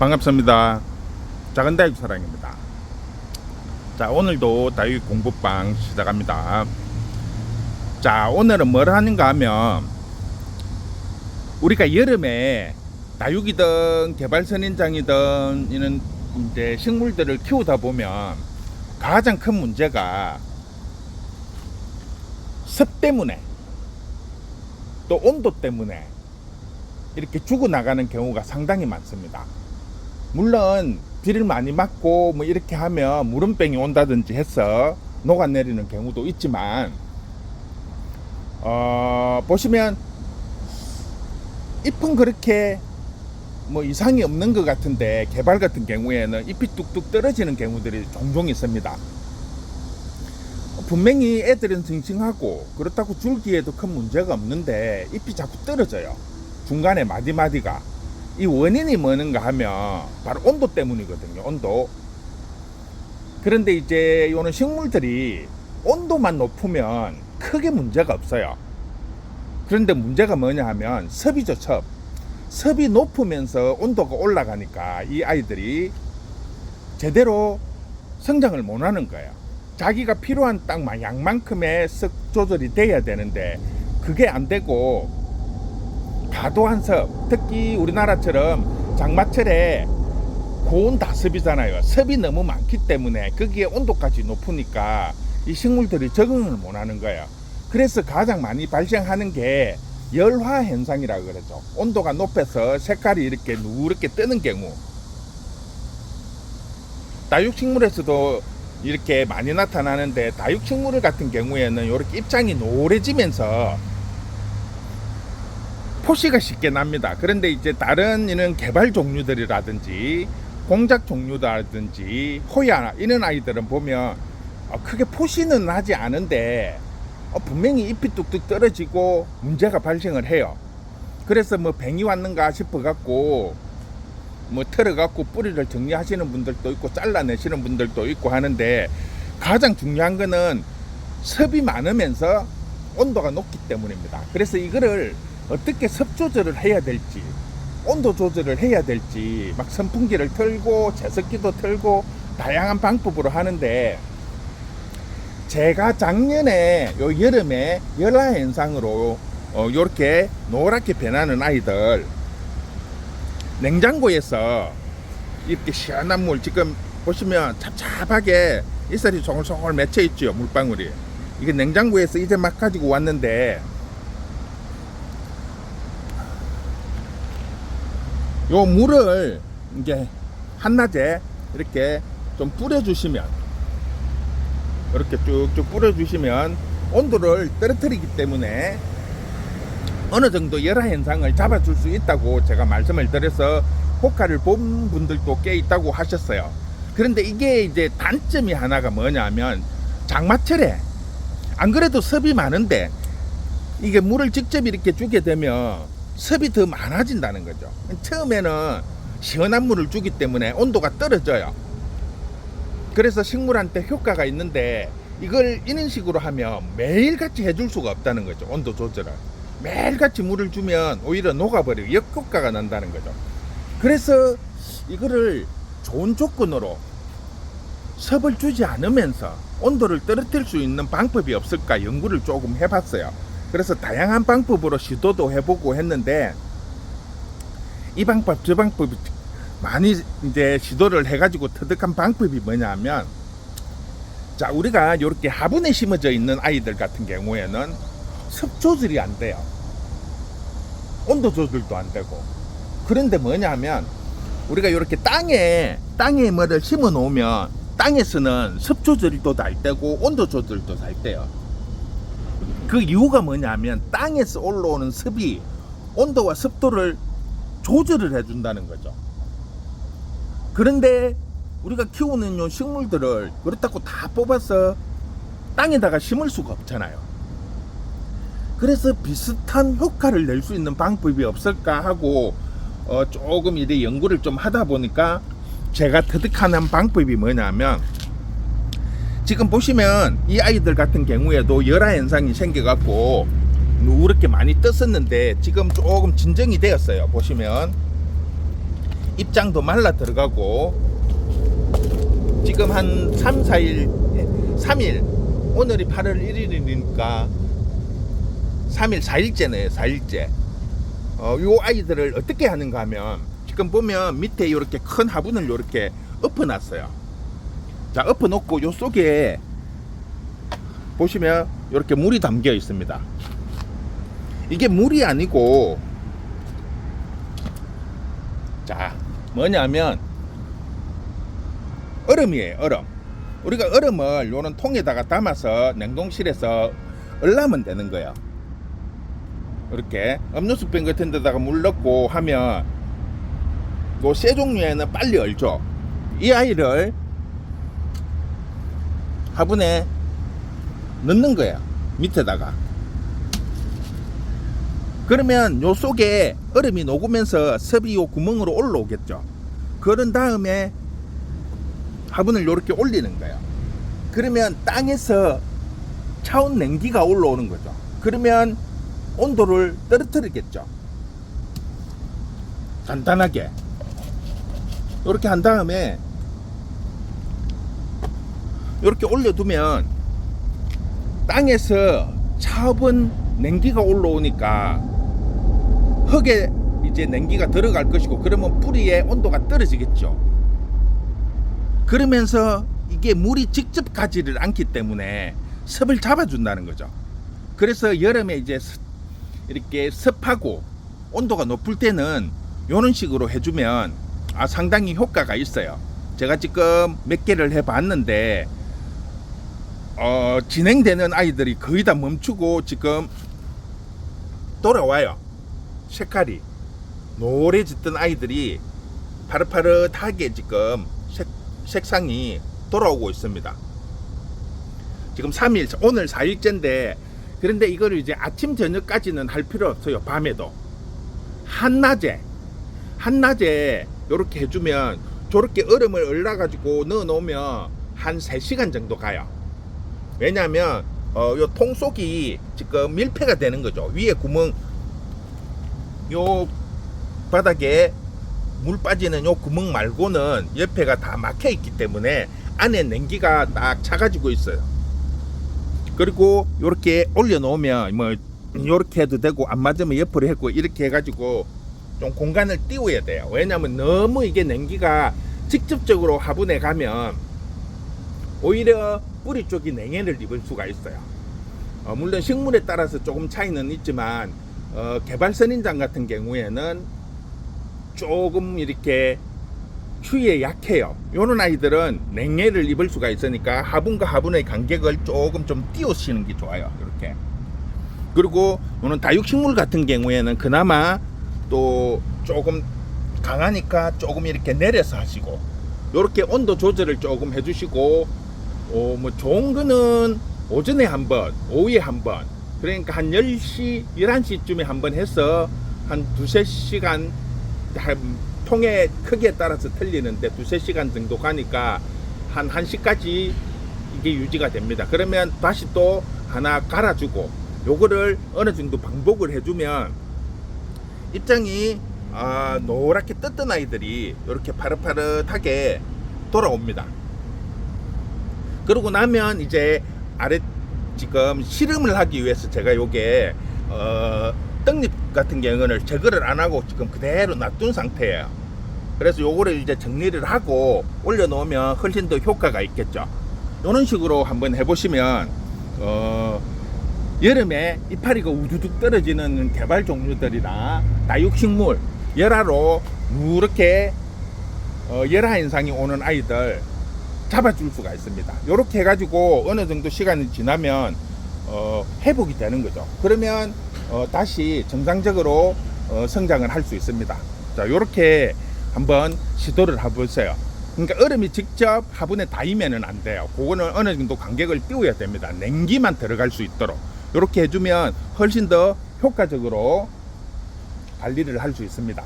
반갑습니다. 작은 다육 사랑입니다. 자, 오늘도 다육 공부방 시작합니다. 자, 오늘은 뭘 하는가 하면 우리가 여름에 다육이든 개발선인장이든 이런 이제 식물들을 키우다 보면 가장 큰 문제가 습 때문에 또 온도 때문에 이렇게 죽어나가는 경우가 상당히 많습니다. 물론 비를 많이 맞고 뭐 이렇게 하면 무름병이 온다든지 해서 녹아내리는 경우도 있지만 어, 보시면 잎은 그렇게 뭐 이상이 없는 것 같은데 개발 같은 경우에는 잎이 뚝뚝 떨어지는 경우들이 종종 있습니다. 분명히 애들은 싱싱하고 그렇다고 줄기에도 큰 문제가 없는데 잎이 자꾸 떨어져요. 중간에 마디마디가 이 원인이 뭐는가 하면 바로 온도 때문이거든요. 온도. 그런데 이제 요는 식물들이 온도만 높으면 크게 문제가 없어요. 그런데 문제가 뭐냐 하면 섭이죠, 섭. 섭이 높으면서 온도가 올라가니까 이 아이들이 제대로 성장을 못 하는 거예요. 자기가 필요한 딱 양만큼의 습 조절이 돼야 되는데 그게 안 되고 과도한 섭, 특히 우리나라처럼 장마철에 고온 다습이잖아요. 습이 너무 많기 때문에 거기에 온도까지 높으니까 이 식물들이 적응을 못 하는 거예요. 그래서 가장 많이 발생하는 게 열화 현상이라고 그러죠. 온도가 높아서 색깔이 이렇게 누렇게 뜨는 경우. 다육식물에서도 이렇게 많이 나타나는데 다육식물 같은 경우에는 이렇게 입장이 노래지면서 포시가 쉽게 납니다. 그런데 이제 다른 이런 개발 종류들이라든지 공작 종류라든지 호야 이런 아이들은 보면 어, 크게 포시는 나지 않은데 어, 분명히 잎이 뚝뚝 떨어지고 문제가 발생을 해요. 그래서 뭐 뱅이 왔는가 싶어 갖고 뭐 털어 갖고 뿌리를 정리하시는 분들도 있고 잘라내시는 분들도 있고 하는데 가장 중요한 거는 섭이 많으면서 온도가 높기 때문입니다. 그래서 이거를 어떻게 습 조절을 해야 될지 온도 조절을 해야 될지 막 선풍기를 틀고 제습기도 틀고 다양한 방법으로 하는데 제가 작년에 요 여름에 열화 현상으로 어 요렇게 노랗게 변하는 아이들 냉장고에서 이렇게 시원한 물 지금 보시면 찹찹하게 이슬이 송글송글 맺혀 있죠 물방울이. 이게 냉장고에서 이제 막 가지고 왔는데 요 물을 이제 한낮에 이렇게 좀 뿌려주시면 이렇게 쭉쭉 뿌려주시면 온도를 떨어뜨리기 때문에 어느 정도 열화 현상을 잡아줄 수 있다고 제가 말씀을 드려서 효과를 본 분들도 꽤 있다고 하셨어요. 그런데 이게 이제 단점이 하나가 뭐냐면 장마철에 안 그래도 습이 많은데 이게 물을 직접 이렇게 주게 되면 습이 더 많아진다는 거죠. 처음에는 시원한 물을 주기 때문에 온도가 떨어져요. 그래서 식물한테 효과가 있는데 이걸 이런 식으로 하면 매일같이 해줄 수가 없다는 거죠. 온도 조절을. 매일같이 물을 주면 오히려 녹아버리고 역효과가 난다는 거죠. 그래서 이거를 좋은 조건으로 섭을 주지 않으면서 온도를 떨어뜨릴 수 있는 방법이 없을까 연구를 조금 해봤어요. 그래서 다양한 방법으로 시도도 해보고 했는데 이 방법 저 방법이 많이 이제 시도를 해가지고 터득한 방법이 뭐냐면 자 우리가 이렇게 화분에 심어져 있는 아이들 같은 경우에는 습 조절이 안 돼요. 온도 조절도 안 되고 그런데 뭐냐면 우리가 이렇게 땅에 땅에 뭐를 심어 놓으면 땅에서는 습 조절도 잘 되고 온도 조절도 잘 돼요. 그 이유가 뭐냐면 땅에서 올라오는 습이 온도와 습도를 조절을 해준다는 거죠. 그런데 우리가 키우는 요 식물들을 그렇다고 다 뽑아서 땅에다가 심을 수가 없잖아요. 그래서 비슷한 효과를 낼 수 있는 방법이 없을까 하고 어 조금 이래 연구를 좀 하다 보니까 제가 터득하는 방법이 뭐냐면 지금 보시면 이 아이들 같은 경우에도 열화 현상이 생겨갖고 누렇게 많이 떴었는데 지금 조금 진정이 되었어요. 보시면 입장도 말라 들어가고 지금 한 3, 4일 3일 오늘이 8월 1일이니까 3일 4일째네 4일째 어, 요 아이들을 어떻게 하는가 하면 지금 보면 밑에 이렇게 큰 화분을 이렇게 엎어놨어요 자 엎어 놓고 요 속에 보시면 이렇게 물이 담겨 있습니다. 이게 물이 아니고 자 뭐냐면 얼음이에요 얼음. 우리가 얼음을 요런 통에다가 담아서 냉동실에서 얼라면 되는 거예요. 이렇게 음료수병 같은 데다가 물 넣고 하면 요새 종류에는 빨리 얼죠. 이 아이를 화분에 넣는 거예요 밑에다가. 그러면 요 속에 얼음이 녹으면서 섭이 요 구멍으로 올라오겠죠. 그런 다음에 화분을 이렇게 올리는 거예요 그러면 땅에서 차온 냉기가 올라오는 거죠. 그러면 온도를 떨어뜨리겠죠. 간단하게. 이렇게 한 다음에 이렇게 올려두면 땅에서 차분 냉기가 올라오니까 흙에 이제 냉기가 들어갈 것이고 그러면 뿌리의 온도가 떨어지겠죠. 그러면서 이게 물이 직접 가지를 않기 때문에 습을 잡아준다는 거죠. 그래서 여름에 이제 습- 이렇게 습하고 온도가 높을 때는 이런 식으로 해주면 아, 상당히 효과가 있어요. 제가 지금 몇 개를 해봤는데 어, 진행되는 아이들이 거의 다 멈추고 지금 돌아와요. 색깔이 노래졌던 아이들이 파릇파릇하게 지금 색, 색상이 돌아오고 있습니다. 지금 3일, 오늘 4일째인데 그런데 이거를 이제 아침 저녁까지는 할 필요 없어요. 밤에도 한낮에 한낮에 이렇게 해주면 저렇게 얼음을 얼라 가지고 넣어 놓으면 한 3시간 정도 가요. 왜냐하면 어, 요통 속이 지금 밀폐가 되는 거죠. 위에 구멍 요 바닥에 물 빠지는 요 구멍 말고는 옆에가 다 막혀 있기 때문에 안에 냉기가 딱 차가지고 있어요. 그리고 요렇게 올려놓으면 뭐 요렇게 해도 되고 안 맞으면 옆으로 했고 이렇게 해가지고 좀 공간을 띄워야 돼요. 왜냐하면 너무 이게 냉기가 직접적으로 화분에 가면 오히려 뿌리 쪽이 냉해를 입을 수가 있어요. 어, 물론 식물에 따라서 조금 차이는 있지만 어, 개발 선인장 같은 경우에는 조금 이렇게 추위에 약해요. 요런 아이들은 냉해를 입을 수가 있으니까 화분과 화분의 간격을 조금 좀 띄우시는 게 좋아요. 이렇게. 그리고 요는 다육식물 같은 경우에는 그나마 또 조금 강하니까 조금 이렇게 내려서 하시고 요렇게 온도 조절을 조금 해주시고 어, 뭐 좋은 거는 오전에 한 번, 오후에 한 번, 그러니까 한 10시, 11시쯤에 한 번 해서 한 두세 시간, 한 통의 크기에 따라서 틀리는데 두세 시간 정도 가니까 한 1시까지 이게 유지가 됩니다. 그러면 다시 또 하나 갈아주고 요거를 어느 정도 반복을 해주면 입장이 아, 노랗게 떴던 아이들이 이렇게 파릇파릇하게 돌아옵니다. 그러고 나면 이제 아래 지금 실험을 하기 위해서 제가 요게 어, 떡잎 같은 경우는 제거를 안 하고 지금 그대로 놔둔 상태예요. 그래서 요거를 이제 정리를 하고 올려놓으면 훨씬 더 효과가 있겠죠. 이런 식으로 한번 해보시면 어, 여름에 이파리가 우두둑 떨어지는 개발 종류들이나 다육식물 열화로 누렇게 어, 열화 현상이 오는 아이들 잡아줄 수가 있습니다. 이렇게 해가지고 어느 정도 시간이 지나면 어, 회복이 되는 거죠. 그러면 어, 다시 정상적으로 어, 성장을 할 수 있습니다. 자, 이렇게 한번 시도를 해보세요. 그러니까 얼음이 직접 화분에 닿으면은 안 돼요. 그거는 어느 정도 간격을 띄워야 됩니다. 냉기만 들어갈 수 있도록 이렇게 해주면 훨씬 더 효과적으로 관리를 할 수 있습니다.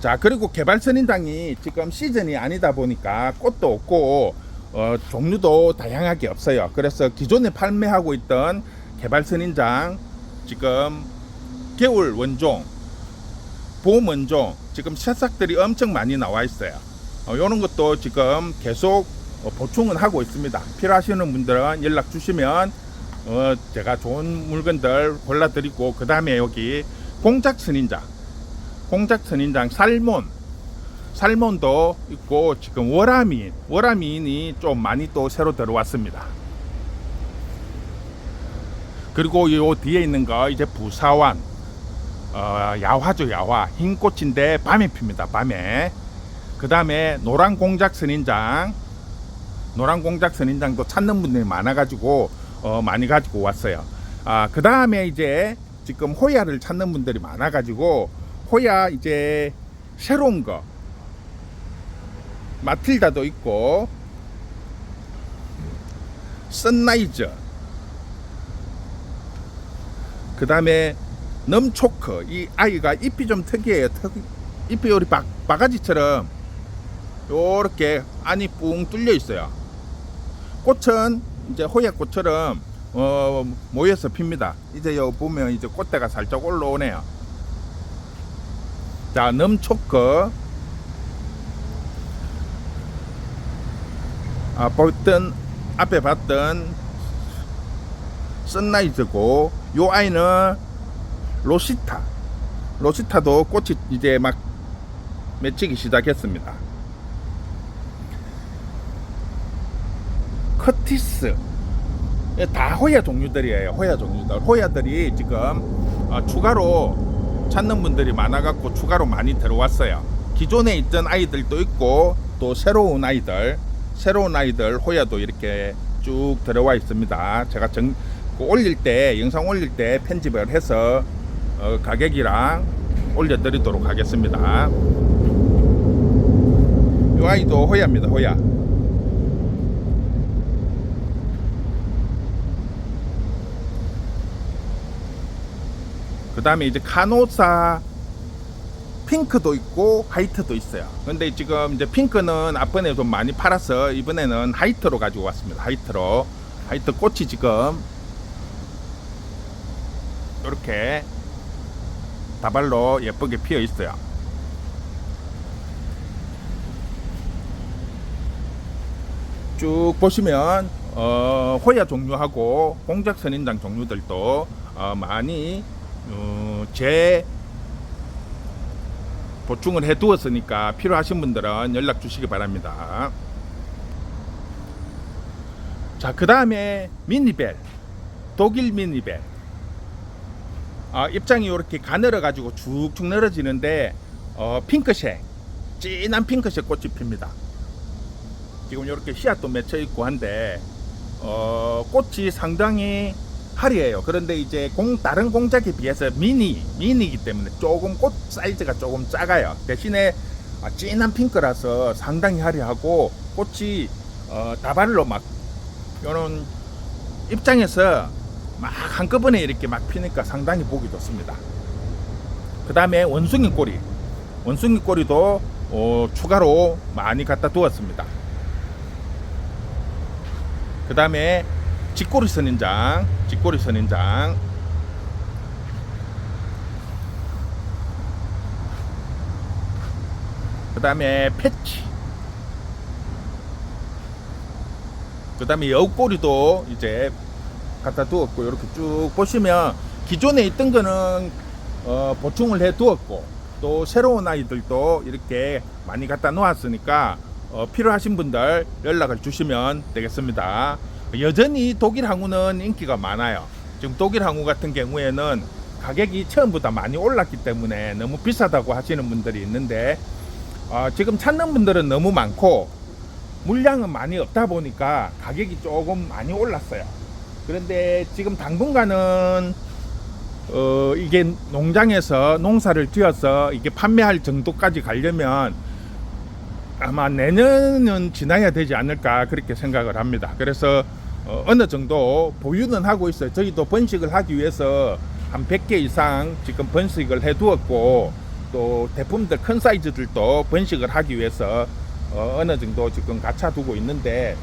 자 그리고 개발 선인장이 지금 시즌이 아니다 보니까 꽃도 없고 어, 종류도 다양하게 없어요. 그래서 기존에 판매하고 있던 개발 선인장 지금 겨울 원종 보먼종 지금 새싹들이 엄청 많이 나와 있어요. 어, 이런 것도 지금 계속 어, 보충은 하고 있습니다. 필요하시는 분들은 연락 주시면 어, 제가 좋은 물건들 골라드리고 그 다음에 여기 공작 선인장, 공작 선 인장 살몬, 살몬도 있고 지금 월화민, 월화민이 좀 많이 또 새로 들어왔습니다. 그리고 요 뒤에 있는 거 이제 부사완, 어, 야화죠 야화, 흰 꽃인데 밤에 핍니다. 밤에. 그 다음에 노란 공작 선인장, 노란 공작 선인장도 찾는 분들이 많아가지고 어, 많이 가지고 왔어요. 아, 그 다음에 이제 지금 호야를 찾는 분들이 많아가지고 호야 이제 새로운 거. 마틸다도 있고 선라이즈 그 다음에 넘초크. 이 아이가 잎이 좀 특이해요. 특, 잎이 우리 바, 바가지처럼 요렇게 안이 뿡 뚫려 있어요. 꽃은 이제 호야꽃처럼 어, 모여서 핍니다. 이제 요 보면 이제 꽃대가 살짝 올라오네요. 자, 넘초크. 아, 봤던, 앞에 봤던 선라이즈고, 요 아이는 로시타. 로시타도 꽃이 이제 막 맺히기 시작했습니다. 커티스 예, 다 호야 종류들이에요 호야 종류들 호야들이 지금 어, 추가로 찾는 분들이 많아갖고 추가로 많이 들어왔어요. 기존에 있던 아이들도 있고 또 새로운 아이들 새로운 아이들 호야도 이렇게 쭉 들어와 있습니다. 제가 정, 그 올릴 때 영상 올릴 때 편집을 해서 어, 가격이랑 올려드리도록 하겠습니다. 이 아이도 호야입니다 호야 그 다음에 이제 카노사 핑크도 있고 화이트도 있어요. 근데 지금 이제 핑크는 앞번에 좀 많이 팔아서 이번에는 화이트로 가지고 왔습니다. 화이트로. 화이트 꽃이 지금 이렇게 다발로 예쁘게 피어 있어요. 쭉 보시면 어, 호야 종류하고 공작 선인장 종류들도 어, 많이 어, 제 보충을 해 두었으니까 필요하신 분들은 연락 주시기 바랍니다. 자, 그 다음에 미니벨, 독일 미니벨. 아, 입장이 이렇게 가늘어 가지고 쭉쭉 늘어지는데 어, 핑크색, 진한 핑크색 꽃이 핍니다. 지금 이렇게 씨앗도 맺혀 있고 한데 어, 꽃이 상당히 할이에요. 그런데 이제 공 다른 공작에 비해서 미니 미니이기 때문에 조금 꽃 사이즈가 조금 작아요. 대신에 아, 진한 핑크라서 상당히 화려하고 꽃이 어, 다발로 막 이런 입장에서 막 한꺼번에 이렇게 막 피니까 상당히 보기 좋습니다. 그 다음에 원숭이 꼬리 원숭이 꼬리도 어, 추가로 많이 갖다 두었습니다. 그 다음에 직고리 선인장, 직고리 선인장. 그 다음에 패치. 그 다음에 여우꼬리도 이제 갖다 두었고, 이렇게 쭉 보시면 기존에 있던 거는 어, 보충을 해 두었고, 또 새로운 아이들도 이렇게 많이 갖다 놓았으니까 어, 필요하신 분들 연락을 주시면 되겠습니다. 여전히 독일 항우는 인기가 많아요. 지금 독일 항우 같은 경우에는 가격이 처음보다 많이 올랐기 때문에 너무 비싸다고 하시는 분들이 있는데 어, 지금 찾는 분들은 너무 많고 물량은 많이 없다 보니까 가격이 조금 많이 올랐어요. 그런데 지금 당분간은 어, 이게 농장에서 농사를 지어서 이게 판매할 정도까지 가려면 아마 내년은 지나야 되지 않을까 그렇게 생각을 합니다. 그래서 어, 어느 정도 보유는 하고 있어요. 저희도 번식을 하기 위해서 한 100개 이상 지금 번식을 해 두었고 또 대품들 큰 사이즈들도 번식을 하기 위해서 어, 어느 정도 지금 갖춰 두고 있는데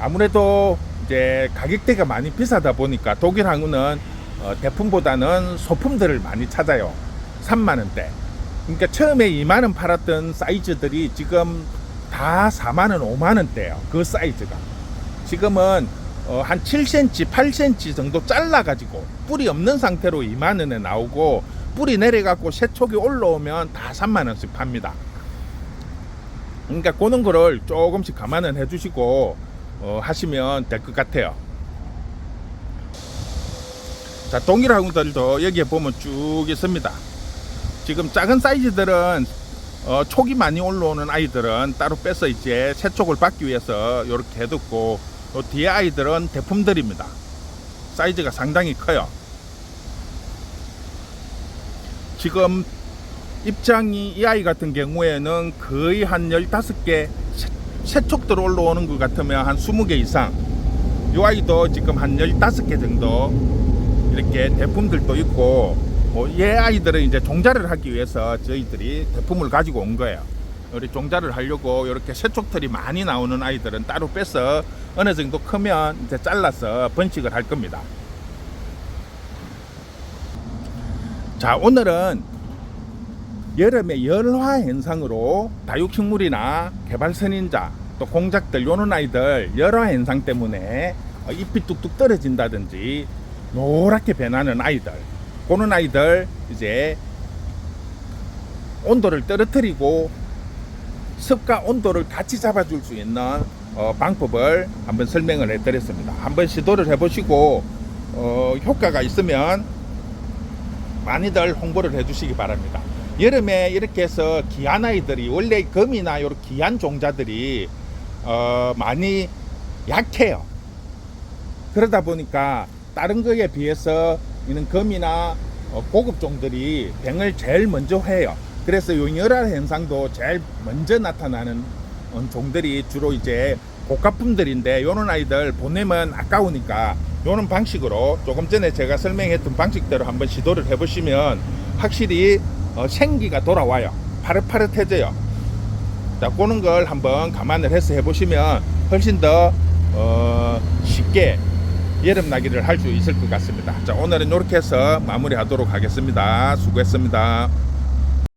아무래도 이제 가격대가 많이 비싸다 보니까 독일 항우는 어, 대품보다는 소품들을 많이 찾아요. 3만 원대. 그러니까 처음에 2만 원 팔았던 사이즈들이 지금 다 4만 원, 5만 원대예요. 그 사이즈가. 지금은 어, 한 7cm, 8cm 정도 잘라 가지고 뿌리 없는 상태로 2만 원에 나오고 뿌리 내려 갖고 새촉이 올라오면 다 3만 원씩 팝니다. 그러니까 그런 거를 조금씩 감안을 해 주시고 어, 하시면 될 것 같아요. 자, 동일하고들도 여기에 보면 쭉 있습니다. 지금 작은 사이즈들은 어, 촉이 많이 올라오는 아이들은 따로 빼서 이제 새촉을 받기 위해서 이렇게 해뒀고 요 뒤에 아이들은 대품들입니다. 사이즈가 상당히 커요. 지금 입장이 이 아이 같은 경우에는 거의 한 15개 새촉들 올라오는 것 같으면 한 20개 이상 이 아이도 지금 한 15개 정도 이렇게 대품들도 있고 뭐얘 아이들은 이제 종자를 하기 위해서 저희들이 대품을 가지고 온 거예요. 우리 종자를 하려고 이렇게 새촉털이 많이 나오는 아이들은 따로 빼서 어느 정도 크면 이제 잘라서 번식을 할 겁니다. 자 오늘은 여름의 열화 현상으로 다육식물이나 개발선인자 또 공작들 요런 아이들 열화 현상 때문에 어, 잎이 뚝뚝 떨어진다든지 노랗게 변하는 아이들 그런 아이들 이제 온도를 떨어뜨리고 습과 온도를 같이 잡아줄 수 있는 어, 방법을 한번 설명을 해드렸습니다. 한번 시도를 해보시고 어, 효과가 있으면 많이들 홍보를 해주시기 바랍니다. 여름에 이렇게 해서 귀한 아이들이 원래 금이나 이런 귀한 종자들이 어, 많이 약해요. 그러다 보니까 다른 거에 비해서 이는 금이나 어, 고급 종들이 병을 제일 먼저 해요. 그래서 요 열화 현상도 제일 먼저 나타나는 어, 종들이 주로 이제 고가품들인데 요런 아이들 보내면 아까우니까 요런 방식으로 조금 전에 제가 설명했던 방식대로 한번 시도를 해보시면 확실히 어, 생기가 돌아와요. 파릇파릇해져요. 자, 그런 걸 한번 감안을 해서 해보시면 훨씬 더 어, 쉽게 여름 나기를 할 수 있을 것 같습니다. 자, 오늘은 이렇게 해서 마무리 하도록 하겠습니다. 수고했습니다.